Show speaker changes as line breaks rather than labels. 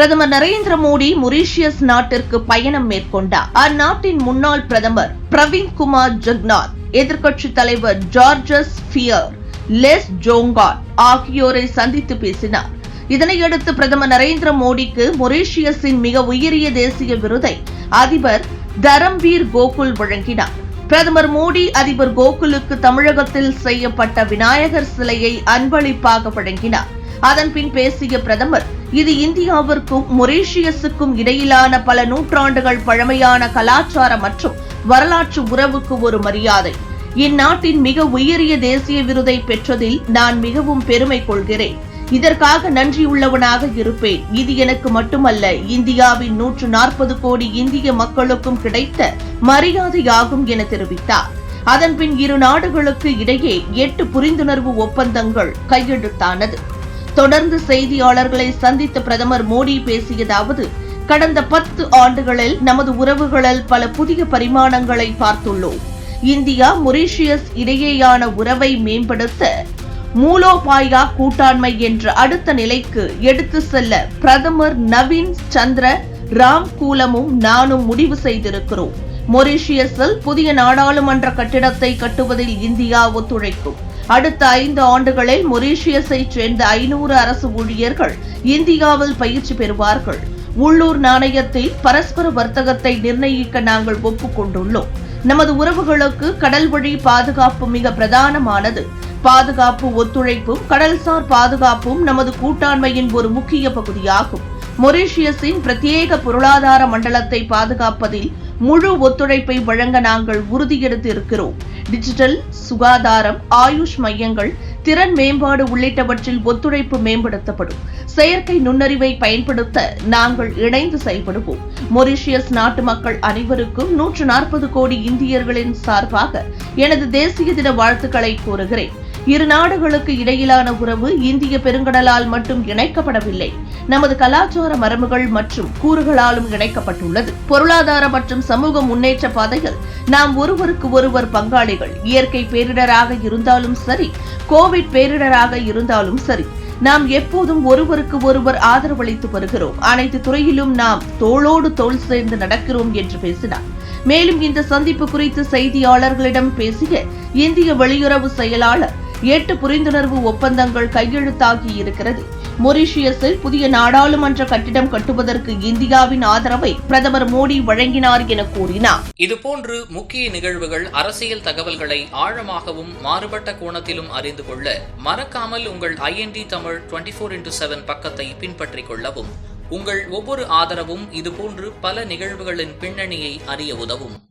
பிரதமர் நரேந்திர மோடி மொரீஷியஸ் நாட்டிற்கு பயணம் மேற்கொண்டார். அந்நாட்டின் முன்னாள் பிரதமர் பிரவீன் குமார் ஜெகநாத் எதிர்க்கட்சித் தலைவர் ஜார்ஜஸ் ஃபியர் லெஸ் ஜோங்கான் ஆகியோரை சந்தித்து பேசினார். இதனையடுத்து பிரதமர் நரேந்திர மோடிக்கு மொரீஷியஸின் மிக உயரிய தேசிய விருதை அதிபர் தரம்வீர் கோகுல் வழங்கினார். பிரதமர் மோடி அதிபர் கோகுலுக்கு தமிழகத்தில் செய்யப்பட்ட விநாயகர் சிலையை அன்பளிப்பாக வழங்கினார். அதன்பின் பேசிய பிரதமர் இது இந்தியாவிற்கும் மொரீஷியஸுக்கும் இடையிலான பல நூற்றாண்டுகள் பழமையான கலாச்சார மற்றும் வரலாற்று உறவுக்கு ஒரு மரியாதை. இந்நாட்டின் மிக உயரிய தேசிய விருதை பெற்றதில் நான் மிகவும் பெருமை கொள்கிறேன். இதற்காக நன்றியுள்ளவனாக இருப்பேன். இது எனக்கு மட்டுமல்ல இந்தியாவின் நூற்று நாற்பது கோடி இந்திய மக்களுக்கும் கிடைத்த மரியாதையாகும் என தெரிவித்தார். அதன்பின் இரு நாடுகளுக்கு இடையே எட்டு புரிந்துணர்வு ஒப்பந்தங்கள் கையெழுத்தானது. தொடர்ந்து செய்தியாளர்களை சந்தித்த பிரதமர் மோடி பேசியதாவது கடந்த பத்து ஆண்டுகளில் நமது உறவுகளில் பல புதிய பரிமாணங்களை பார்த்துள்ளோம். இந்தியா மொரீஷியஸ் இடையேயான உறவை மேம்படுத்த மூலோபாயா கூட்டாண்மை என்ற அடுத்த நிலைக்கு எடுத்து செல்ல பிரதமர் நவீன் சந்திர ராம் கூலமும் நானும் முடிவு செய்திருக்கிறோம். மொரீஷியஸில் புதிய நாடாளுமன்ற கட்டிடத்தை கட்டுவதில் இந்தியா ஒத்துழைக்கும். அடுத்த ஐந்து ஆண்டுகளில் மொரீஷியஸை சேர்ந்த ஐநூறு அரசு ஊழியர்கள் இந்தியாவில் பயிற்சி பெறுவார்கள். உள்ளூர் நாணயத்தில் பரஸ்பர வர்த்தகத்தை நிர்ணயிக்க நாங்கள் ஒப்புக்கொண்டுள்ளோம். நமது உறவுகளுக்கு கடல் வழி பாதுகாப்பு மிக பிரதானமானது. பாதுகாப்பு ஒத்துழைப்பும் கடல்சார் பாதுகாப்பும் நமது கூட்டாண்மையின் ஒரு முக்கிய பகுதியாகும். மொரீஷியஸின் பிரத்யேக பொருளாதார மண்டலத்தை பாதுகாப்பதில் முழு ஒத்துழைப்பை வழங்க நாங்கள் உறுதியெடுத்து இருக்கிறோம். டிஜிட்டல் சுகாதாரம் ஆயுஷ் மையங்கள் திறன் மேம்பாடு உள்ளிட்டவற்றில் ஒத்துழைப்பு மேம்படுத்தப்படும். செயற்கை நுண்ணறிவை பயன்படுத்த நாங்கள் இணைந்து செயல்படுவோம். மொரிஷியஸ் நாட்டு மக்கள் அனைவருக்கும் நூற்று நாற்பது கோடி இந்தியர்களின் சார்பாக எனது தேசிய தின வாழ்த்துக்களை கூறுகிறேன். இரு நாடுகளுக்கு இடையிலான உறவு இந்திய பெருங்கடலால் மட்டும் இணைக்கப்படவில்லை. நமது கலாச்சார மரபுகள் மற்றும் கூறுகளாலும் இணைக்கப்பட்டுள்ளது. பொருளாதார மற்றும் சமூக முன்னேற்ற பாதையில் நாம் ஒருவருக்கு ஒருவர் பங்காளிகள் இயற்கை பேரிடராக இருந்தாலும் சரி கோவிட் பேரிடராக இருந்தாலும் சரி நாம் எப்போதும் ஒருவருக்கு ஒருவர் ஆதரவளித்து வருகிறோம். அனைத்து துறையிலும் நாம் தோளோடு தோல் சேர்ந்து நடக்கிறோம் என்று பேசினார். மேலும் இந்த சந்திப்பு குறித்து செய்தியாளர்களிடம் பேசிய இந்திய வெளியுறவு செயலாளர் எட்டு புரிந்துணர்வு ஒப்பந்தங்கள் கையெழுத்தாகி இருக்கிறது. மொரிஷியஸில் புதிய நாடாளுமன்ற கட்டிடம் கட்டுவதற்கு இந்தியாவின் ஆதரவை பிரதமர் மோடி வழங்கினார் என கூறினார்.
இதுபோன்று முக்கிய நிகழ்வுகள் அரசியல் தகவல்களை ஆழமாகவும் மாறுபட்ட கோணத்திலும் அறிந்து கொள்ள மறக்காமல் உங்கள் IND Tamil twenty four into seven பக்கத்தை பின்பற்றிக் கொள்ளவும். உங்கள் ஒவ்வொரு ஆதரவும் இதுபோன்று பல நிகழ்வுகளின் பின்னணியை அறிய உதவும்.